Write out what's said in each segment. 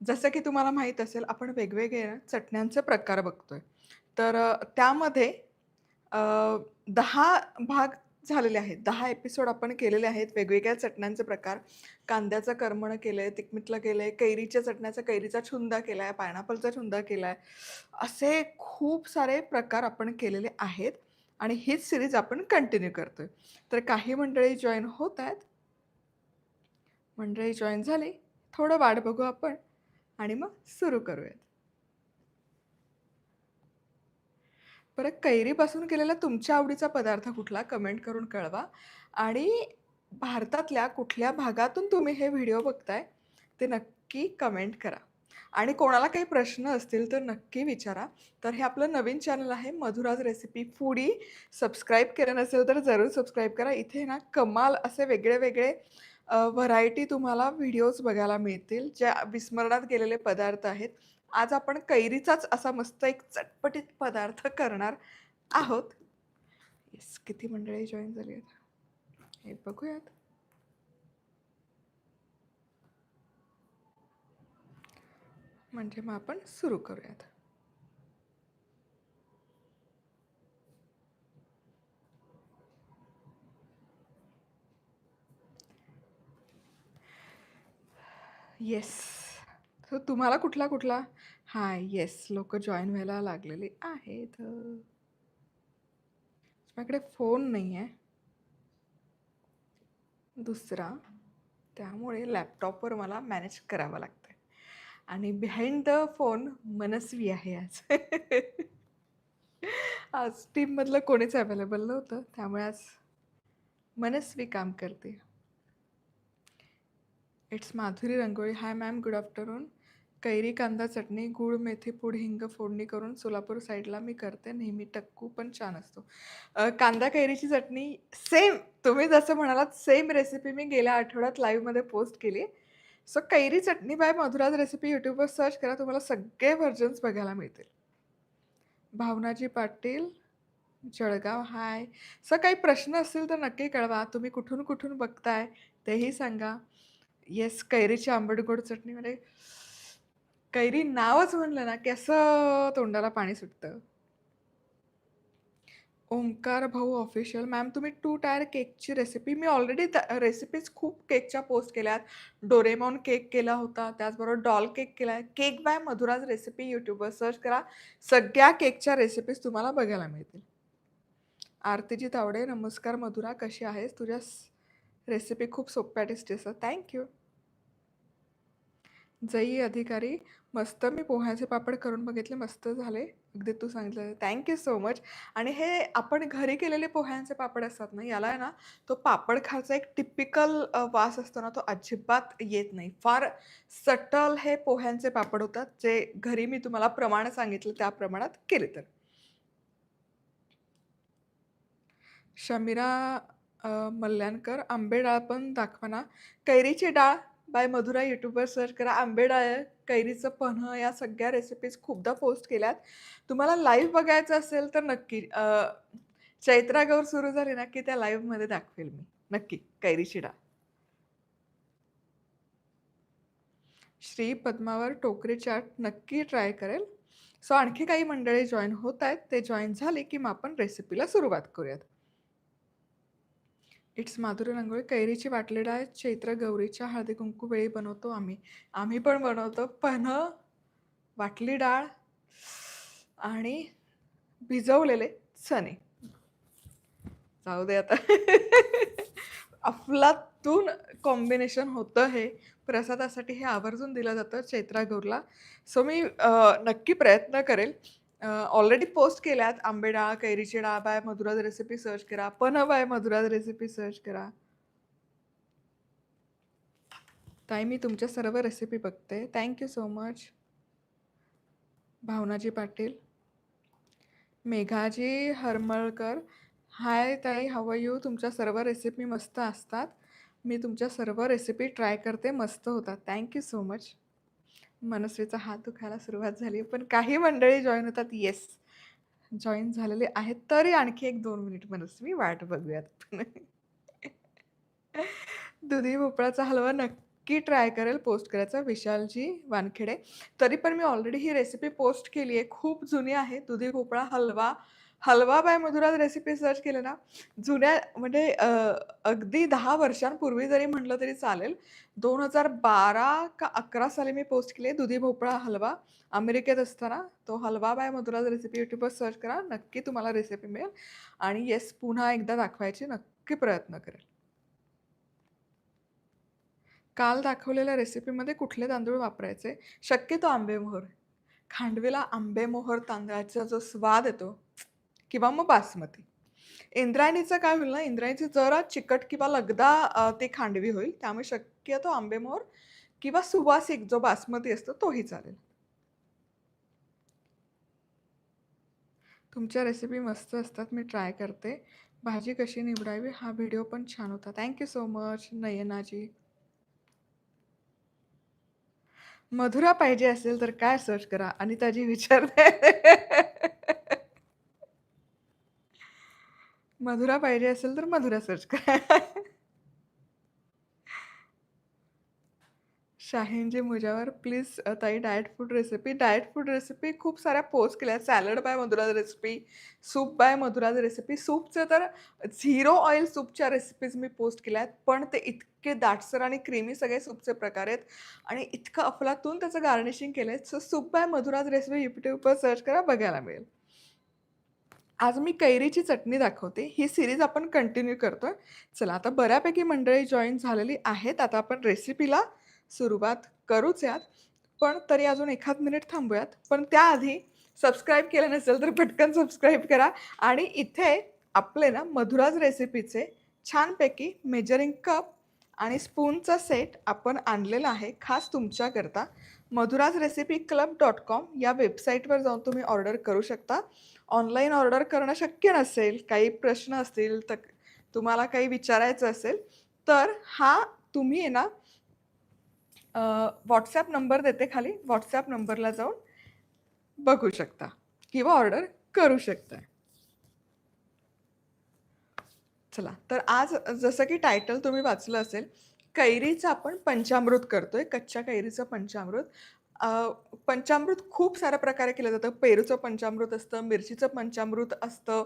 जसं की तुम्हाला माहीत असेल आपण वेगवेगळे ना चटण्यांचे प्रकार बघतोय. तर अ, त्यामध्ये अ, 10 भाग झालेले आहेत. दहा एपिसोड आपण केलेले आहेत. वेगवेगळ्या चटण्यांचे प्रकार. कांद्याचं करमण केलंय, केलं केलंय, कैरीच्या चटण्याचा कैरीचा छुंदा केलाय, पायनॅपलचा छुंदा केलाय. असे खूप सारे प्रकार आपण केलेले आहेत आणि हीच सिरीज आपण कंटिन्यू करतोय. तर काही मंडळी जॉईन होत आहेत. मंडळी जॉईन झाली. थोडं वाट बघू आपण आणि मग सुरू करूयात. बरं कैरीपासून केलेला तुमच्या आवडीचा पदार्थ कुठला? कमेंट करून कळवा आणि भारतातल्या कुठल्या भागातून तुम्ही हे व्हिडिओ बघताय ते नक्की कमेंट करा. आणि कोणाला काही प्रश्न असतील तर नक्की विचारा. तर हे आपलं नवीन चॅनल आहे मधुराज रेसिपी फूडी. सबस्क्राईब केलं नसेल तर जरूर सबस्क्राईब करा. इथे ना कमाल असे वेगळे-वेगळे अ, व्हरायटी तुम्हाला व्हिडिओज बघायला मिळतील, ज्या विस्मरणात गेलेले पदार्थ आहेत. आज आपण कैरीचाच असा मस्त एक चटपटीत पदार्थ करणार आहोत. येस, किती मंडळी जॉइन झाली आहेत? हे बघूयात. म्हणजे मग आपण सुरू करूयात. येस. तर तुम्हाला कुठला-कुठला हां, येस. लोक जॉईन व्हायला लागलेली आहेत. माझ्याकडे फोन नाही आहे दुसरा. त्यामुळे लॅपटॉपवर मला मॅनेज करावं लागतं आणि बिहाइंड द फोन मनस्वी आहे आज. आज टीममधलं कोणीच अवेलेबल नव्हतं. त्यामुळे आज मनस्वी काम करते. It's Madhuri Rangoli. Hi ma'am, good afternoon. कैरी कांदा चटणी, गूळ, मेथी पूड, हिंग फोडणी करून सोलापूर साईडला मी करते नेहमी. टक्कू पण छान असतो. कांदा कैरीची चटणी सेम तुम्ही जसं म्हणालात सेम रेसिपी मी गेल्या आठवड्यात लाईव्हमध्ये पोस्ट केली सो कैरी चटणी बाय मधुराज रेसिपी यूट्यूबवर सर्च करा. तुम्हाला सगळे व्हर्जन्स बघायला मिळतील. भावनाजी पाटील, जळगाव हाय. सर काही प्रश्न असतील तर नक्की कळवा. तुम्ही कुठून-कुठून बघताय तेही सांगा. येस, कैरीची आंबट गोड चटणी म्हणजे कैरी नावच म्हणलं ना, की असं तोंडाला पाणी सुटतं. ओंकार भाऊ ऑफिशियल. मॅम तुम्ही टू टायर केकची रेसिपी मी ऑलरेडी रेसिपीज खूप केकच्या पोस्ट केल्यात. डोरेमॉन केक केला होता. त्याचबरोबर डॉल केक केला आहे केक बाय मधुराज रेसिपी यूट्यूबवर सर्च करा. सगळ्या केकच्या रेसिपीज तुम्हाला बघायला मिळतील. आरतीजी तावडे, नमस्कार मधुरा कशी आहेस? तुझ्या रेसिपी खूप सोप्या टेस्टी असतात. थँक्यू जई अधिकारी, मस्त मी पोह्याचे पापड करून बघितले, मस्त झाले. अगदी तू सांगितलं थँक्यू सो मच. आणि हे आपण घरी केलेले पोह्यांचे पापड असतात ना, याला आहे ना, तो पापड खायचा एक टिपिकल वास असतो ना, तो अजिबात येत नाही. फार सटल हे पोह्यांचे पापड होतात, जे घरी मी तुम्हाला प्रमाण सांगितलं त्या प्रमाणात केले तर. शमीरा अ, मल्ल्याणकर, आंबे डाळ पण दाखवा ना. कैरीची डाळ बाय मधुरा यूट्यूबवर सर्च करा. आंबेडाळ कैरीचं पन्हं या सगळ्या रेसिपीज खूपदा पोस्ट केल्यात. तुम्हाला लाईव्ह बघायचं असेल तर नक्की चैत्रागौर चैत्रा गौर सुरू झाली ना, की त्या लाईव्हमध्ये दाखवेल मी. नक्की कैरीची डाळ. श्री पद्मावर टोकरी चाट नक्की ट्राय करेल. सो आणखी काही मंडळी जॉईन होत आहेत. ते जॉईन झाले, की मग आपण रेसिपीला सुरुवात करूयात. इट्स माधुरी रांगोळी कैरीची वाटली डाळ चैत्र गौरीच्या हळदी-कुंकू वेळी बनवतो आम्ही. आम्ही पण बनवतो. पण वाटली डाळ आणि भिजवलेले चणे. जाऊ दे आता. अफलातून कॉम्बिनेशन होतं हे. प्रसादासाठी हे आवर्जून दिलं जातं चैत्रा गौरला. सो मी नक्की प्रयत्न करेल. ऑलरेडी पोस्ट केल्यात आंबे डाळ, कैरीची डाळ बाय मधुराज रेसिपी सर्च करा. पनव बाय मधुराज रेसिपी सर्च करा. ताई मी तुमच्या सर्व रेसिपी बघते. Thank you so much. Bhavanaji Patil. Meghaji Harmalkar. Hi ताई, हव यू? तुमच्या सर्व रेसिपी मस्त असतात. मी तुमच्या सर्व रेसिपी ट्राय करते, मस्त होतात. Thank you so much. मनस्वीचा हात दुखायला सुरुवात झाली. पण काही मंडळी जॉईन होतात. येस, जॉईन झालेले आहेत. तरी आणखी 1-2 मिनिट मनस्वी वाट बघूयात दुधी भोपळाचा हलवा नक्की ट्राय करेल पोस्ट करायचा विशालजी वानखेडे तरी पण मी ऑलरेडी ही रेसिपी पोस्ट केली आहे खूप जुनी आहे दुधी भोपळा halwa halwa by Madhura's recipe search केलं ना जुन्या म्हणजे अगदी दहा वर्षांपूर्वी जरी म्हटलं तरी चालेल दोन हजार बारा का अकरा साली मी पोस्ट केली आहे दुधी भोपळा हलवा. अमेरिकेत असताना तो हलवा बाय मधुराज रेसिपी यूट्यूबवर सर्च करा नक्की तुम्हाला रेसिपी मिळेल. आणि येस पुन्हा एकदा दाखवायची नक्की प्रयत्न करेल. काल दाखवलेल्या रेसिपीमध्ये कुठले तांदूळ वापरायचे? शक्यतो आंबेमोहर. खांडवीला आंबेमोहर तांदळाचा जो स्वाद येतो किंवा मग बासमती. इंद्रायणीचं काय होईल ना इंद्रायणीची जरा चिकट किंवा लगदा ते खांडवी होईल. त्यामुळे शक्यतो आंबेमोहर किंवा सुवासिक जो बासमती असतो तोही चालेल. तुमच्या रेसिपी मस्त असतात मी ट्राय करते. भाजी कशी निवडावी हा व्हिडिओ पण छान होता. Thank you so much Nayanaji. Madhura पाहिजे असेल तर काय सर्च करा अनिताजी विचारते मधुरा पाहिजे असेल तर मधुरा सर्च करा. शाहीनजी मुजावर प्लीज ताई diet food recipe diet food recipe खूप साऱ्या पोस्ट केल्या. Salad by Madhura's recipe soup by Madhura's recipe सूपचं तर झिरो ऑइल सूपच्या रेसिपीज मी पोस्ट केल्या आहेत पण ते इतके दाटसर आणि क्रीमी सगळे सूपचे प्रकार आहेत आणि इतकं अफलातून त्याचं गार्निशिंग केलं आहे so soup by Madhura's recipe यूट्यूबवर सर्च करा बघायला मिळेल. आज मी कैरीची चटणी दाखवते. ही सिरीज आपण कंटिन्यू करतोय. चला आता बऱ्यापैकी मंडळी जॉईन झालेली आहेत. आता आपण रेसिपीला सुरुवात करूच यात. पण तरी अजून एखाद मिनिट थांबूयात. पण त्याआधी सबस्क्राईब केलं नसेल तर पटकन सबस्क्राईब करा. आणि इथे आपले ना मधुराज रेसिपीचे छानपैकी मेजरिंग कप आणि स्पूनचा सेट आपण आणलेला आहे खास तुमच्याकरता. Madhura's recipe club dot com या वेबसाईटवर जाऊन तुम्ही ऑर्डर करू शकता. ऑनलाईन ऑर्डर करणं शक्य नसेल काही प्रश्न असतील तर तुम्हाला काही विचारायचं असेल तर हा तुम्ही आहे ना व्हॉट्सॲप नंबर देते खाली. व्हॉट्सॲप नंबरला जाऊन बघू शकता किंवा ऑर्डर करू शकता. चला तर आज जसं की टायटल तुम्ही वाचलं असेल कैरीचं आपण पंचामृत करतोय कच्च्या कैरीचं पंचामृत. पंचामृत खूप साऱ्या प्रकारे केलं जातं. पेरूचं पंचामृत असतं मिरचीचं पंचामृत असतं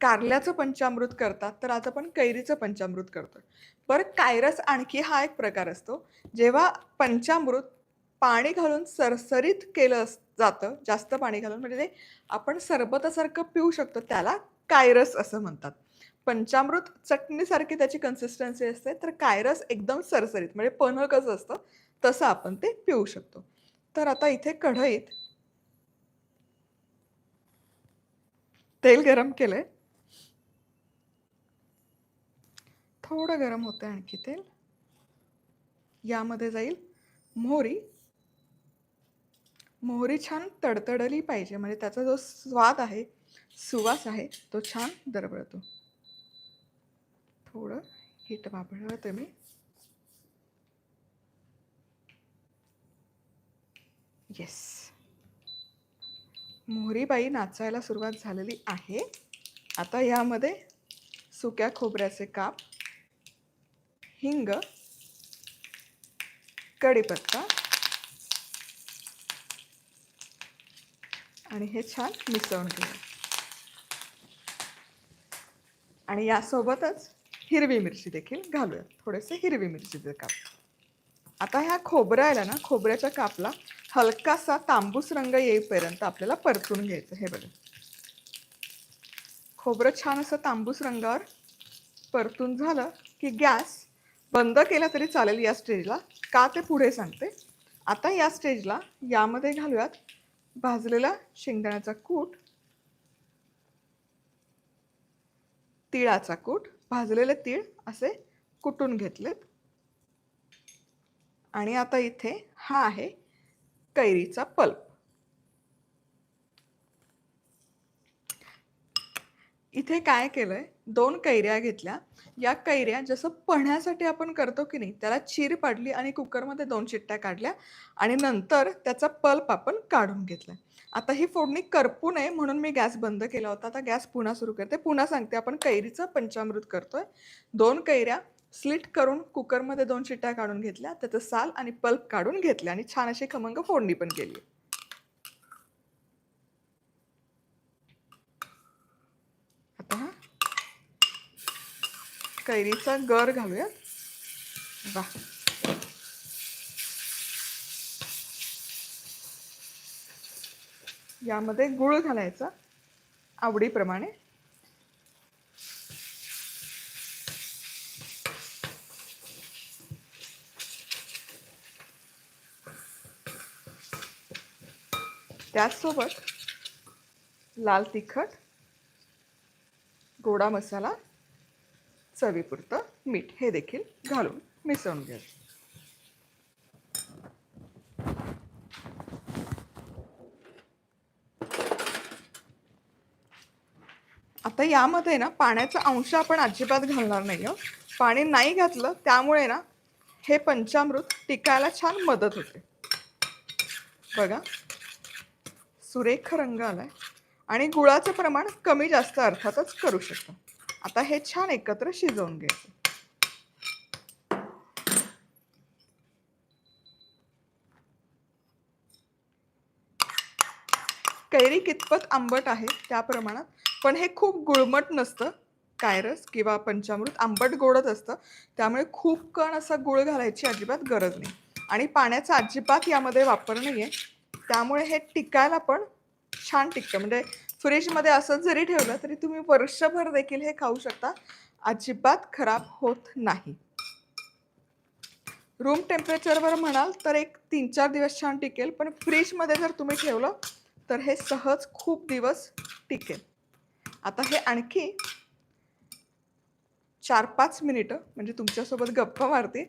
कारल्याचं पंचामृत करतात तर आज आपण कैरीचं पंचामृत करतोय. बरं कायरस आणखी हा एक प्रकार असतो. जेव्हा पंचामृत पाणी घालून सरसरीत केलं जातं जास्त पाणी घालून म्हणजे ते आपण सरबतासारखं पिऊ शकतो त्याला कायरस असं म्हणतात. पंचामृत चटणीसारखी त्याची कन्सिस्टन्सी असते तर कायरस एकदम सरसरीत म्हणजे पन्ह कसं असतं तसं आपण ते पिऊ शकतो. तर आता इथे कढईत तेल गरम केलंय. थोडं गरम होतं आणखी तेल. यामध्ये जाईल मोहरी. मोहरी छान तडतडली पाहिजे म्हणजे त्याचा जो स्वाद आहे सुवास आहे तो छान दरवळतो. थोडं हिट वापरते मी येस मोहरीबाई नाचायला सुरुवात झालेली आहे. आता यामध्ये सुक्या खोबऱ्याचे काप हिंग कढीपत्ता आणि हे छान मिसळून घेऊ आणि यासोबतच हिरवी मिरची देखील घालूया थोडेसे हिरवी मिरचीचे काप. आता ह्या खोबऱ्याला ना खोबऱ्याच्या कापला हलकासा तांबूस रंग येईपर्यंत आपल्याला परतून घ्यायचं हे बघा. खोबरं छान असं तांबूस रंगावर परतून झालं की गॅस बंद केला तरी चालेल या स्टेजला. का ते पुढे सांगते. आता या स्टेजला यामध्ये घालूयात भाजलेला शेंगदाण्याचा कूट तिळाचा कूट भाजलेले तीळ असे कुटून घेतलेत. आणि आता इथे हा आहे कैरीचा पल्प. इथे काय केलंय? दोन कैऱ्या घेतल्या. या कैऱ्या जसं पण्यासाठी आपण करतो की नाही त्याला चीर पाडली आणि कुकरमध्ये दोन चिट्ट्या काढल्या आणि नंतर त्याचा पल्प आपण काढून घेतला. आता ही फोडणी करपू नये म्हणून मी गॅस बंद केला होता. आता गॅस पुन्हा सुरू करते. पुन्हा सांगते आपण कैरीचं पंचामृत करतोय. दोन कैऱ्या स्लिट करून कुकरमध्ये दोन चिट्ट्या काढून घेतल्या. त्याचं साल आणि पल्प काढून घेतल्या आणि छान अशी खमंग फोडणी पण केली आता हा कैरीचा गर घालूया वा यामध्ये गुळ घालायचा आवडीप्रमाणे. त्याचसोबत लाल तिखट गोडा मसाला चवीपुरतं मीठ हे देखील घालून मिसळून घ्यायचं आता यामध्ये ना पाण्याचा अंश आपण अजिबात घालणार नाही हं. पाणी नाही घातलं त्यामुळे ना हे पंचामृत टिकायला छान मदत होते. बघा. सुरेख रंग आलाय. आणि गुळाचं प्रमाण कमी जास्त अर्थातच करू शकतो. आता हे छान एकत्र शिजवून घ्यायचं. कैरी कितपत आंबट आहे त्या प्रमाणात पण हे खूप गुळमट नसतं. कायरस किंवा पंचामृत आंबट गोडच असतं. त्यामुळे खूप कण असा गुळ घालायची अजिबात गरज नाही. आणि पाण्याचा अजिबात यामध्ये वापर नाही आहे त्यामुळे हे टिकायला पण छान टिकतं. म्हणजे फ्रीजमध्ये असंच जरी ठेवलं तरी तुम्ही वर्षभर देखील हे खाऊ शकता. अजिबात खराब होत नाही. रूम टेम्परेचरवर म्हणाल तर एक तीन चार दिवस छान टिकेल पण फ्रीजमध्ये जर तुम्ही ठेवलं तर हे सहज खूप दिवस टिकेल. आता हे आणखी चार पाच मिनिटं म्हणजे तुमच्यासोबत गप्पा मारते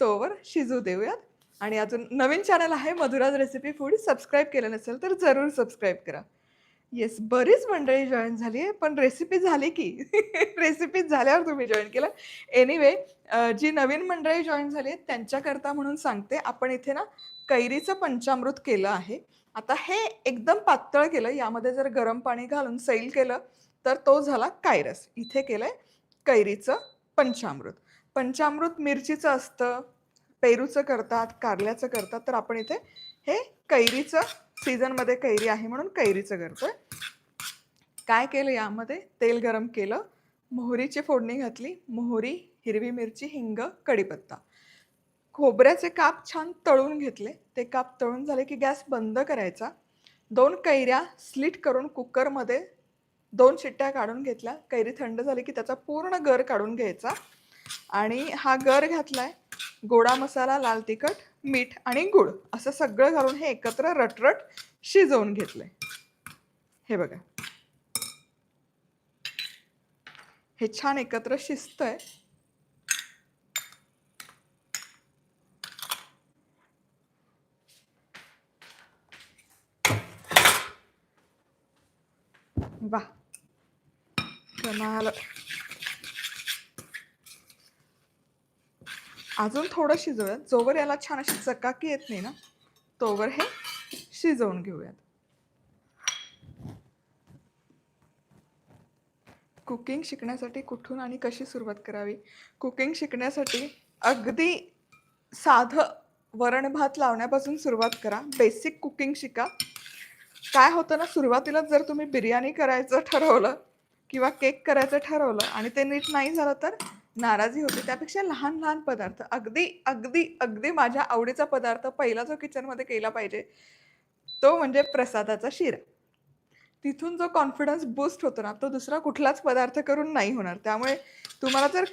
तोवर शिजू देऊयात. आणि अजून नवीन चॅनल आहे मधुराज रेसिपी फूड सबस्क्राईब केलं नसेल तर जरूर सबस्क्राईब करा. येस बरीच मंडळी जॉईन झाली आहे पण रेसिपी झाली की? रेसिपी झाल्यावर तुम्ही जॉईन केलं. एनिवे जी नवीन मंडळी जॉईन झाली आहेत त्यांच्याकरता म्हणून सांगते आपण इथे ना कैरीचं पंचामृत केलं आहे. आता हे एकदम पातळ केलं यामध्ये जर गरम पाणी घालून सैल केलं तर तो झाला कायरस. इथे केलं आहे कैरीचं पंचामृत. पंचामृत मिरचीचं असतं पेरूचं करतात कारल्याचं करतात तर आपण इथे हे कैरीचं सीझनमध्ये कैरी आहे म्हणून कैरीचं करतोय. काय केलं यामध्ये? तेल गरम केलं मोहरीची फोडणी घातली मोहरी हिरवी मिरची हिंग कढीपत्ता. खोबऱ्याचे काप छान तळून घेतले. ते काप तळून झाले की गॅस बंद करायचा. दोन कैऱ्या स्लिट करून कुकरमध्ये दोन शिट्ट्या काढून घेतल्या. कैरी थंड झाली की त्याचा पूर्ण गर काढून घ्यायचा. आणि हा गर घातला आहे गोडा मसाला लाल तिखट मीठ आणि गुळ असं सगळं घालून हे एकत्र रटरट शिजवून घेतलंय. हे बघा. हे छान एकत्र शिजतंय. वा अजून थोडं शिजवूयात. जोवर याला छान अशी चकाकी येत नाही ना तोवर हे शिजवून घेऊयात. कुकिंग शिकण्यासाठी कुठून आणि कशी सुरुवात करावी? कुकिंग शिकण्यासाठी अगदी साधं वरण भात लावण्यापासून सुरुवात करा. बेसिक कुकिंग शिका. काय होतं ना सुरुवातीला जर तुम्ही बिर्याणी करायचं ठरवलं किंवा केक करायचं ठरवलं आणि ते नीट नाही झालं तर नाराजी होती. त्यापेक्षा लहान लहान पदार्थ अगदी अगदी अगदी माझ्या आवडीचा पदार्थ पहिला जो किचनमध्ये केला पाहिजे तो म्हणजे प्रसादाचा शिरा. तिथून जो कॉन्फिडन्स बूस्ट होतो ना तो दुसरा कुठलाच पदार्थ करून नाही होणार. त्यामुळे तुम्हाला जर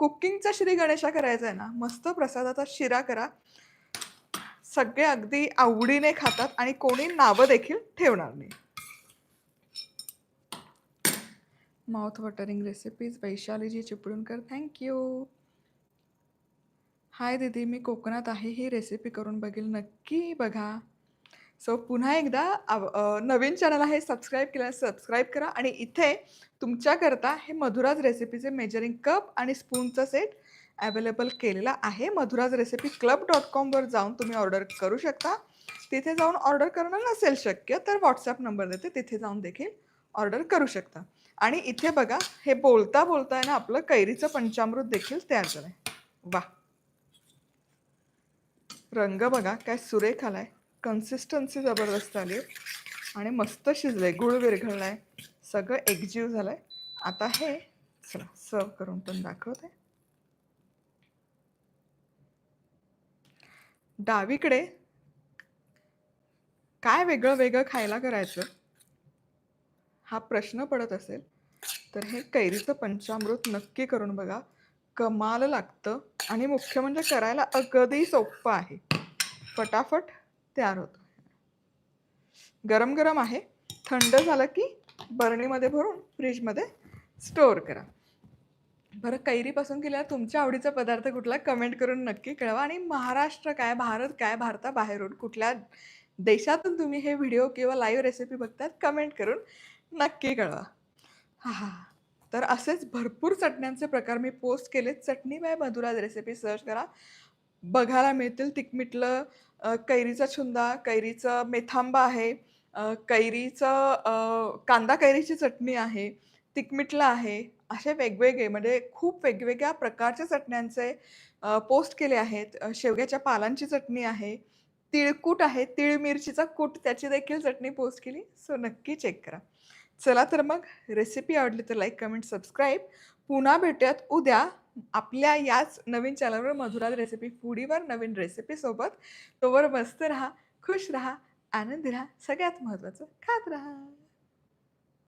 कुकिंगचा श्री गणेशा करायचा आहे ना मस्त प्रसादाचा शिरा करा. सगळे अगदी आवडीने खातात आणि कोणी नावं देखील ठेवणार नाही. Mouth watering recipes Vaishaliji Chiplunkar thank you hi दीदी मी कोकणात आहे ही रेसिपी करून बघेल नक्की बघा. सो पुन्हा एकदा आव- नवीन चॅनल आहे सबस्क्राईब केलं सबस्क्राईब करा आणि इथे तुमच्याकरता हे मधुराज रेसिपीचे मेजरिंग कप आणि स्पूनचा सेट अवेलेबल केलेला आहे. मधुराज रेसिपी क्लब डॉट कॉमवर जाऊन तुम्ही ऑर्डर करू शकता. तिथे जाऊन ऑर्डर करणं नसेल शक्य तर व्हॉट्सअप नंबर देते तिथे जाऊन देखील ऑर्डर करू शकता. आणि इथे बघा हे बोलता बोलता ना आपलं कैरीचं पंचामृत देखील तयार झालंय. वा रंग बघा काय सुरेख आलाय. कन्सिस्टन्सी जबरदस्त आली आहे. आणि मस्त शिजलंय गुळ विरघळलाय. सगळं एकजीव झालंय. आता हे चला सर्व करून पण दाखवते. डावीकडे काय वेगळं वेगळं खायला करायचं? हा प्रश्न पडत असेल तर हे कैरीचं पंचामृत नक्की करून बघा. कमाल लागतं आणि मुख्य म्हणजे करायला अगदी सोपं आहे. फटाफट तयार होतं. गरम गरम आहे. थंड झालं की बरणीमध्ये भरून फ्रीजमध्ये स्टोअर करा. बरं कैरीपासून केलेला तुमच्या आवडीचा पदार्थ कुठला कमेंट करून नक्की कळवा. आणि महाराष्ट्र काय भारत काय भारताबाहेरून कुठल्या देशातून तुम्ही हे व्हिडिओ किंवा लाईव्ह रेसिपी बघतात कमेंट करून नक्की कळवा. हा हा. तर असेच भरपूर चटण्यांचे प्रकार मी पोस्ट केले chutney by Madhura's recipe search करा. बघायला मिळतील तिकमिटलं अ, कैरीचा छुंदा कैरीचं मेथांबा आहे अ, कैरीचं अ, कांदा कैरीची चटणी आहे तिकमिटला आहे असे वेगवेगळे म्हणजे खूप वेगवेगळ्या प्रकारच्या चटण्यांचे पोस्ट केले आहेत. अ, शेवग्याच्या पालांची चटणी आहे तिळकूट आहे तिळ मिरचीचा कूट त्याची देखील चटणी पोस्ट केली. सो नक्की चेक करा. चला तर मग रेसिपी आवडली तर लाईक कमेंट सबस्क्राईब पुन्हा भेटूयात उद्या आपल्या याच नवीन चॅनलवर मधुराज रेसिपी फुडीवर नवीन रेसिपीसोबत तोवर मस्त राहा खुश राहा आनंदी राहा सगळ्यात महत्त्वाचं खात राहा.